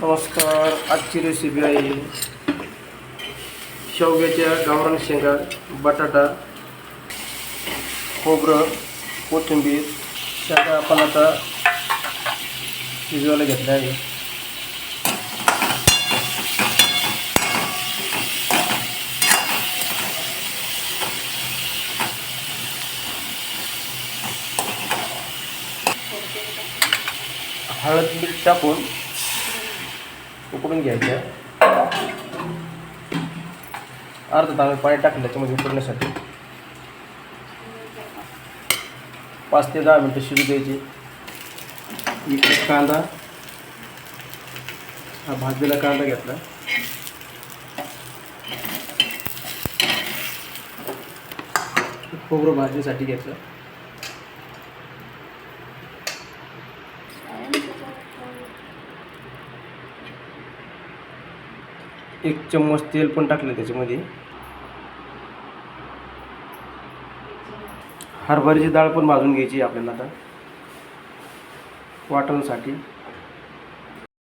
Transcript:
नमस्कार आजची रेसिपी आहे शेवग्याच्या गावरान शेंगा बटाटा खोबरं कोथिंबीर त्याचा आपण आता शिजवायला घेतल्या आहे. हळद मीठ टाकून उकडून घ्यायच्या अर्धा तांबे पाणी टाकलं त्याच्यामध्ये उकडण्यासाठी. पाच ते दहा मिनटं शिजू द्यायची. इकडे कांदा. हा भाजलेला कांदा घेतला. खोबरं भाजणीसाठी घेतलं. एक चम्मच तेल पण टाकलं त्याच्यामध्ये. हरभऱ्याची डाळ पण भाजून घ्यायची आपल्याला आता. वाटणसाठी